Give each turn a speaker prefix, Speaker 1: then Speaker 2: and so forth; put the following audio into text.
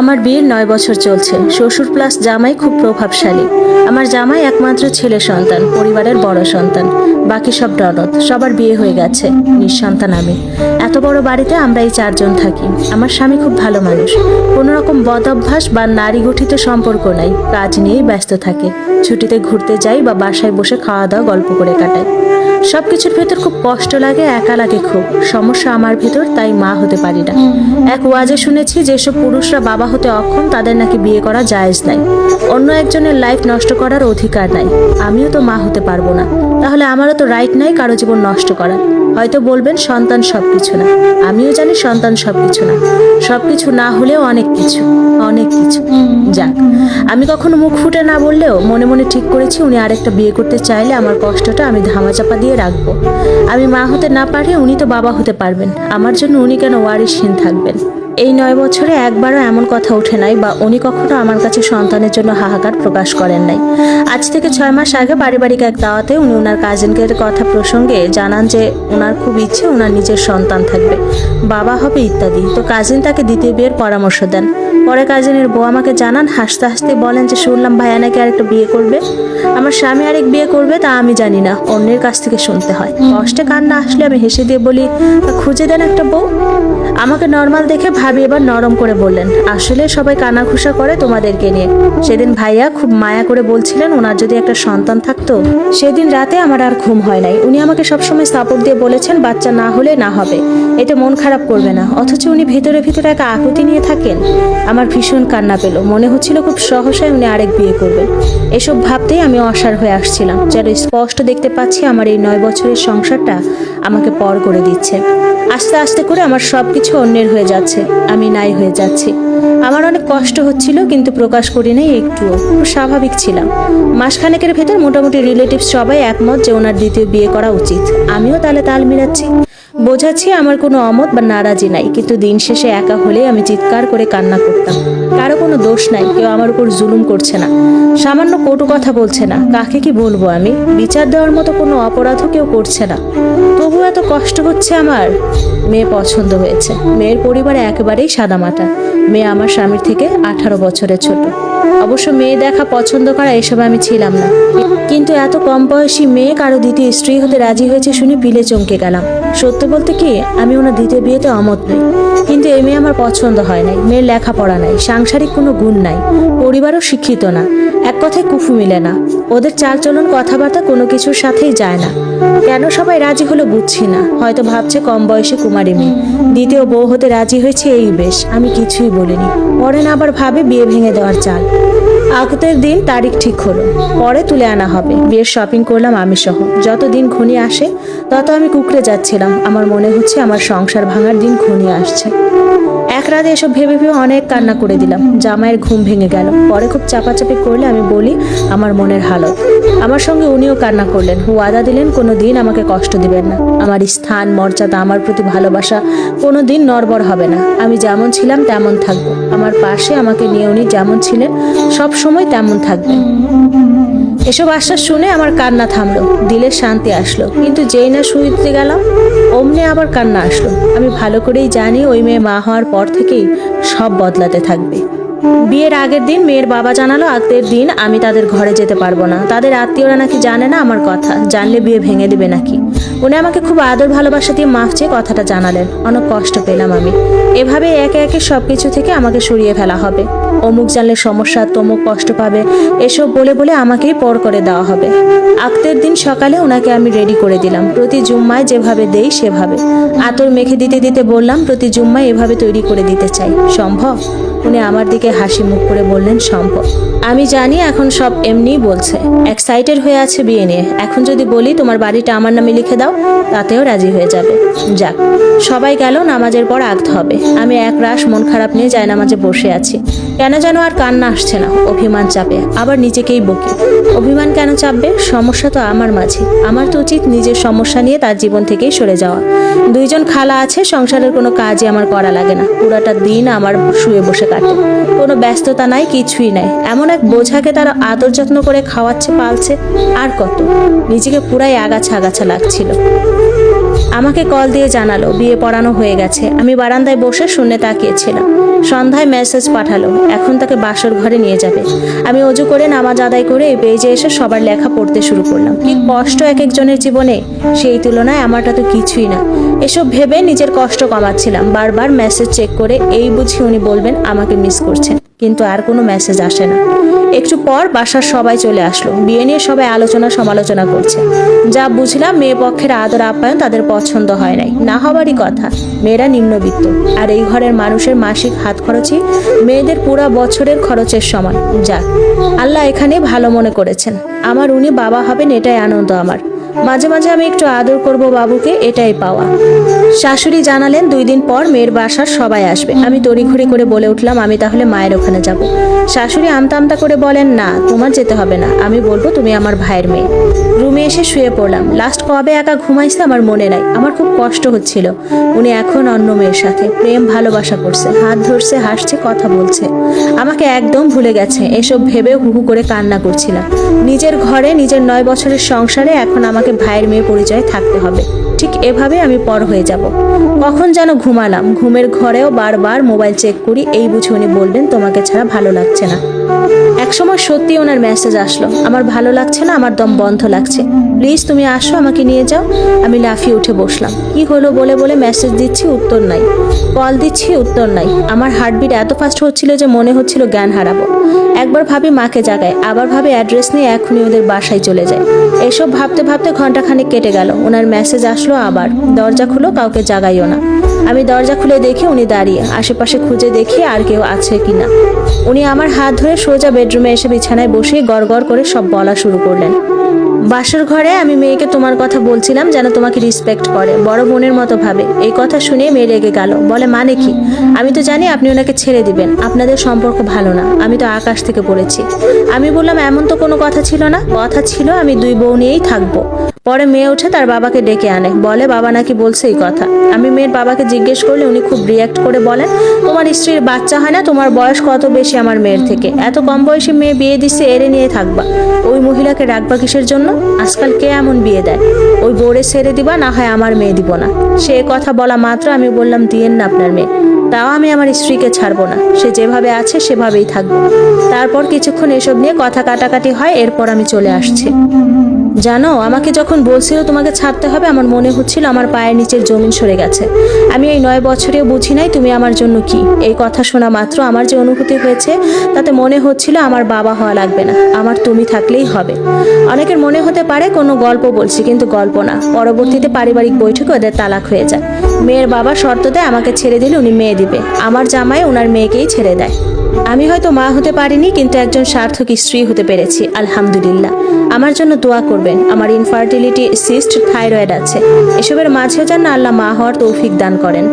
Speaker 1: আমার বিয়ের নয় বছর চলছে। শ্বশুর প্লাস জামাই খুব প্রভাবশালী। আমার জামাই একমাত্র ছেলে সন্তান, পরিবারের বড় সন্তান। বাকি সব ডনত সবার বিয়ে হয়ে গেছে, নিঃসন্তান আমি। এত বড় বাড়িতে আমরা এই চারজন থাকি। আমার স্বামী খুব ভালো মানুষ। কোনো রকম বদ অভ্যাস বা নারী গঠিত সম্পর্ক নাই। কাজ নিয়েই ব্যস্ত থাকে। ছুটিতে ঘুরতে যাই বা বাসায় বসে খাওয়া দাওয়া গল্প করে কাটাই। সব কিছুর ভেতর খুব কষ্ট লাগে, একা লাগে খুব। সমস্যা আমার ভেতর, তাই মা হতে পারি না। এক ওয়াজে শুনেছি যেসব পুরুষরা বাবা হতে অক্ষম, তাদের নাকি বিয়ে করা জায়েজ নাই। অন্য একজনের লাইফ নষ্ট করার অধিকার নাই। আমিও তো মা হতে পারব না। তাহলে আমারও তো রাইট নাই কারও জীবন নষ্ট করার। হয়তো বলবেন সন্তান সব কিছু না। আমিও জানি সন্তান সব কিছু না। সব কিছু না হলেও অনেক কিছু অনেক কিছু। যাক, আমি কখনো মুখ ফুটে না বললেও মনে মনে ঠিক করেছি উনি আরেকটা বিয়ে করতে চাইলে আমার কষ্টটা আমি ধামাচাপা দিয়ে রাখব। আমি মা হতে না পারে উনি তো বাবা হতে পারবেন। আমার জন্য উনি কেন ওয়ারিসহীন থাকবেন? এই নয় বছরে একবারও এমন কথা ওঠে নাই বা উনি কখনো আমার কাছে সন্তানের জন্য হাহাকার প্রকাশ করেন নাই। আজ থেকে ছয় মাস আগে পারিবারিক এক দাওয়াতে উনি ওনার কাজিনকে কথা প্রসঙ্গে জানান যে ওনার খুব ইচ্ছে ওনার নিজের সন্তান থাকবে। বাবা হবে ইত্যাদি। তো কাজিন তাকে দ্বিতীয় বিয়ের পরামর্শ দেন। পরে কাজিনের বউ আমাকে জানান, হাসতে হাসতে বলেন যে, শুনলাম ভাইয়া নাকি আরেকটা বিয়ে করবে। আমার স্বামী আরেক বিয়ে করবে, তা আমি জানি না, অন্যের কাছ থেকে শুনতে হয়। কষ্টে কান্না আসলে আমি হেসে দিয়ে বলি "তা খুঁজে দেন একটা বউ। আমাকে নর্মাল দেখে ভাবি এবার নরম করে বললেন, আসলে সবাই কানাঘুষা করে তোমাদেরকে নিয়ে। সেদিন ভাইয়া খুব মায়া করে বলছিলেন, ওনার যদি একটা সন্তান থাকতো, সেদিন রাতে আমার আর ঘুম হয় নাই। উনি আমাকে সবসময় সাপোর্ট দিয়ে বলেছেন, বাচ্চা না হলে না হবে, এতে মন খারাপ করবে না। অথচ উনি ভেতরে ভেতরে একটা আকুতি নিয়ে থাকেন। আমার ভীষণ কান্না পেল। মনে হচ্ছিল খুব সহসায় উনি আরেক বিয়ে করবেন। এসব ভাবতেই আমি অসার হয়ে আসছিলাম। যেন স্পষ্ট দেখতে পাচ্ছি আমার এই নয় বছরের সংসারটা আমাকে পর করে দিচ্ছে। আস্তে আস্তে করে আমার সব কিছু অন্যের হয়ে যাচ্ছে। আমি নাই হয়ে যাচ্ছি। আমার অনেক কষ্ট হচ্ছিল, কিন্তু প্রকাশ করি নাই একটুও। স্বাভাবিক ছিলাম। মাসখানেকের ভেতর মোটামুটি রিলেটিভ সবাই একমত যে ওনার দ্বিতীয় বিয়ে করা উচিত। আমিও তাহলে তাল মিলাচ্ছি। বোঝাচ্ছি আমার কোনো অমত বা নারাজি নাই, কিন্তু দিন শেষে একা হলে আমি চিৎকার করে কান্না করতাম। কারও কোনো দোষ নাই, কেউ আমার উপর জুলুম করছে না। সামান্য কটু কথা বলছে না, কাকে কি বলব আমি? বিচার দেওয়ার মতো কোনো অপরাধও কেউ করছে না। তবু এত কষ্ট হচ্ছে আমার? মেয়ে পছন্দ হয়েছে। মেয়ের পরিবার একেবারেই সাদামাটা। মেয়ে আমার স্বামীর থেকে আঠারো বছরের ছোট। অবশ্য মেয়ে দেখা পছন্দ করা এসব আমি ছিলাম না। কিন্তু এত কম বয়সী মেয়ে কারও দ্বিতীয় স্ত্রী হতে রাজি হয়েছে শুনে বিলে চমকে গেলাম। সত্য বলতে কি, আমি ওনার দ্বিতীয় বিয়েতে অমত নই। কিন্তু এ মেয়ে আমার পছন্দ হয় নাই, মেয়ের লেখাপড়া নাই, সাংসারিক কোনো গুণ নাই, পরিবারও শিক্ষিত না, এক কথায় কুফু মিলে না, ওদের চালচলন কথাবার্তা কোনো কিছুর সাথেই যায় না। কেন সবাই রাজি হলো বুঝছি না, হয়তো ভাবছে কম বয়সে কুমারী মেয়ে। দ্বিতীয় বউ হতে রাজি হয়েছে এই বেশ, আমি কিছুই বলিনি। পরে না আবার ভাবে বিয়ে ভেঙে দেওয়ার চাল। আগতের দিন তারিখ ঠিক হলো, পরে তুলে আনা হবে। বিয়ের শপিং করলাম আমি সহ। যত দিন ঘনিয়ে আসে, তত আমি কুকড়ে যাচ্ছিলাম। আমার মনে হচ্ছে আমার সংসার ভাঙার দিন ঘনিয়ে আসছে। এক রাতে এসব ভেবে ভেবে অনেক কান্না করে দিলাম। জামাইয়ের ঘুম ভেঙে গেল। পরে খুব চাপাচাপি করলে আমি বলি, আমার মনের হালত। আমার সঙ্গে উনিও কান্না করলেন। ওয়াদা দিলেন কোনো দিন আমাকে কষ্ট দিবেন না। আমার স্থান, মর্যাদা, আমার প্রতি ভালোবাসা কোনো দিন নড়বড় হবে না। আমি যেমন ছিলাম, তেমন থাকব। আমার পাশে আমাকে নিয়ে উনি যেমন ছিলেন সব সময় তেমন থাকবেন। এসব আশ্বাস শুনে আমার কান্না থামলো, দিলে শান্তি আসলো। কিন্তু যেই না শুইতে গেলাম, অমনে আবার কান্না আসলো। আমি ভালো করেই জানি ওই মেয়ে মা হওয়ার পর থেকেই সব বদলাতে থাকবে। বিয়ের আগের দিন মেয়ের বাবা জানালো আগের দিন আমি তাদের ঘরে যেতে পারব না। তাদের আত্মীয়রা নাকি জানে না আমার কথা। জানলে বিয়ে ভেঙে দেবে নাকি? উনি আমাকে খুব আদর ভালোবাসা দিয়ে মাফ চেয়ে কথাটা জানালেন। অনেক কষ্ট পেলাম আমি। এভাবে একে একে সব কিছু থেকে আমাকে সরিয়ে ফেলা হবে। অমুক জানলে সমস্যা, তমুক কষ্ট পাবে, এসব বলে বলে আমাকেই পর করে দেওয়া হবে। আক্তের দিন সকালে ওনাকে আমি রেডি করে দিলাম। প্রতি জুম্মায় যেভাবে দেই সেভাবে। আতর মেখে দিতে দিতে বললাম, প্রতি জুম্মায় এভাবে তৈরি করে দিতে চাই। সম্ভব? উনি আমার দিকে হাসি মুখ করে বললেন, সম্ভব। আমি জানি এখন সব এমনিই বলছে। এক্সাইটেড হয়ে আছে বিয়ে নিয়ে। এখন যদি বলি, তোমার বাড়িটা আমার নামে লিখে দাও। তাতেও রাজি হয়ে যাবে। যাক, সবাই গেল, নামাজের পর আগতে হবে আমি এক রাশ মন খারাপ নিয়ে যায় নামাজে বসে আছি। কেন যেন আর কান্না আসছে না? অভিমান চাপে, আবার নিজেকেই বকি। অভিমান কেন চাপবে? সমস্যা তো আমার মাঝে। আমার তো উচিত নিজের সমস্যা নিয়ে তার জীবন থেকেই সরে যাওয়া। দুইজন খালা আছে, সংসারের কোনো কাজই আমার করা লাগে না। পুরাটা দিন আমার শুয়ে বসে কাটে। কোনো ব্যস্ততা নাই, কিছুই নাই। এমন এক বোঝাকে তারা আদর যত্ন করে খাওয়াচ্ছে, পালছে, আর কত? নিজেকে পুরাই আগাছা আগাছা লাগছিল। আমাকে কল দিয়ে জানালো, বিয়ে পড়ানো হয়ে গেছে। আমি বারান্দায় বসে শূন্যে তাকিয়েছিলাম। সন্ধ্যায় মেসেজ পাঠালো, এখন তাকে বাসর ঘরে নিয়ে যাবে। আমি অজু করে নামাজ আদায় করে এই পেজে এসে সবার লেখা পড়তে শুরু করলাম। কি কষ্ট এক একজনের জীবনে? সেই তুলনায় আমারটা তো কিছুই না। এসব ভেবে নিজের কষ্ট কমাচ্ছিলাম। বারবার মেসেজ চেক করে এই বুঝি উনি বলবেন আমাকে মিস করছেন। কিন্তু আর কোনো মেসেজ আসে না। একটু পর বাসার সবাই চলে আসলো। বিয়ে নিয়ে সবাই আলোচনা সমালোচনা করছে। যা বুঝলাম মেয়ে পক্ষের আদর আপ্যায়ন তাদের পছন্দ হয় নাই। না হবারই কথা, মেয়েরা নিম্নবিত্ত। আর এই ঘরের মানুষের মাসিক হাত খরচই মেয়েদের পুরা বছরের খরচের সমান। যাক, আল্লাহ এখানে ভালো মনে করেছেন। আমার উনি বাবা হবেন, এটাই আনন্দ আমার। মাঝে মাঝে আমি একটু আদর করব বাবুকে, এটাই পাওয়া। শাশুড়ি জানালেন, দুই দিন পর মেয়ের বাসার সবাই আসবে। আমি তড়িঘড়ি করে বলে উঠলাম, আমি তাহলে মায়ের ওখানে যাব। শাশুড়ি আমতা আমতা করে বলেন, না, তোমার যেতে হবে না। আমি বলব, তুমি আমার ভাইয়ের মেয়ে। রুমে এসে শুয়ে পড়লাম। লাস্ট কবে একা ঘুমাইছে আমার মনে নাই। আমার খুব কষ্ট হচ্ছিল। উনি এখন অন্য মেয়ের সাথে। প্রেম, ভালোবাসা করছে। হাত ধরছে, হাসছে, কথা বলছে। আমাকে একদম ভুলে গেছে। এসব ভেবে হু হু করে কান্না করছিলাম। নিজের ঘরে, নিজের নয় বছরের সংসারে এখন আমাকে ভাইয়ের মেয়ে পরিচয় থাকতে হবে। ঠিক এভাবে আমি পর হয়ে যাব। কখন যেন ঘুমালাম। ঘুমের ঘরেও বারবার মোবাইল চেক করি, এই বুঝে উনি বলবেন তোমাকে ছাড়া ভালো লাগছে না। একসময় সত্যি ওনার মেসেজ আসলো। আমার ভালো লাগছে না, আমার দম বন্ধ লাগছে। প্লিজ তুমি আসো, আমাকে নিয়ে যাও। আমি লাফিয়ে উঠে বসলাম। কি হলো বলে বলে মেসেজ দিচ্ছি, উত্তর নাই। কল দিচ্ছি, উত্তর নাই। আমার হার্টবিট এত ফাস্ট হচ্ছিল যে মনে হচ্ছিল জ্ঞান হারাবো। একবার ভাবি মাকে জাগায়, আবার ভাবি অ্যাড্রেস নিয়ে এখনই ওদের বাসায় চলে যায়। এসব ভাবতে ভাবতে ঘন্টাখানেক কেটে গেল। ওনার মেসেজ আসলো আবার। দরজা খুলো, কাউকে জাগাইও না। আমি দরজা খুলে দেখি উনি দাঁড়িয়ে। আশেপাশে খুঁজে দেখি আর কেউ আছে কিনা। উনি আমার হাত ধরে সোজা বেডরুমে এসে বিছানায় বসে গড়গড় করে সব বলা শুরু করলেন। বাসর ঘরে আমি মেয়েকে তোমার কথা বলছিলাম যেন তোমাকে রিসপেক্ট করে, বড় বোনের মতো ভাবে। এই কথা শুনে মেয়ে রেগে গেল। বলে মানে কি? আমি তো জানি আপনি ওনাকে ছেড়ে দিবেন। আপনাদের সম্পর্ক ভালো না। আমি তো আকাশ থেকে পড়েছি। আমি বললাম, এমন তো কোনো কথা ছিল না। কথা ছিল আমি দুই বউ নিয়েই থাকব। পরে মেয়ে উঠে তার বাবাকে ডেকে আনে। বলে, বাবা নাকি বলছে এই কথা। আমি মেয়ের বাবাকে জিজ্ঞেস করলে উনি খুব রিয়াক্ট করে বলেন, তোমার স্ত্রীর বাচ্চা হয় না, তোমার বয়স কত বেশি আমার মেয়ের থেকে? এত কম বয়সী মেয়ে বিয়ে দিচ্ছে, এড়ে নিয়ে থাকবা। ওই মহিলাকে রাখবা কিসের জন্য? আজকাল কে এমন বিয়ে দেয়? ওই বোরে ছেড়ে দিবা, না হয় আমার মেয়ে দিব না। সে কথা বলা মাত্র আমি বললাম, দিয়েন না আপনার মেয়ে। তাও আমি আমার স্ত্রীকে ছাড়বো না। সে যেভাবে আছে, সেভাবেই থাকবে। তারপর কিছুক্ষণ এসব নিয়ে কথা কাটাকাটি হয়, এরপর আমি চলে আসছি। জানো, আমাকে যখন বলছিল তোমাকে ছাড়তে হবে, আমার মনে হচ্ছিল আমার পায়ের নিচের জমিন সরে গেছে। আমি এই নয় বছরেও বুঝি নাই তুমি আমার জন্য কি। এই কথা শোনা মাত্র আমার যে অনুভূতি হয়েছে, তাতে মনে হচ্ছিল আমার বাবা হওয়া লাগবে না, আমার তুমি থাকলেই হবে। অনেকের মনে হতে পারে কোনো গল্প বলছি, কিন্তু গল্প না। পরবর্তীতে পারিবারিক বৈঠকে ওদের তালাক হয়ে যায়। মেয়ের বাবা শর্ত দেয়, আমাকে ছেড়ে দিলে উনি মেয়ে দিবে। আমার জামাই ওনার মেয়েকেই ছেড়ে দেয়। আমি হয়তো মা হতে পারিনি, কিন্তু একজন সার্থক স্ত্রী হতে পেরেছি, আলহামদুলিল্লাহ। আমার জন্য দোয়া করবেন। আমার ইনফার্টিলিটি সিস্ট থাইরয়েড আছে। এসবের মাঝেও যেন আল্লাহ মা হওয়ার তৌফিক দান করেন।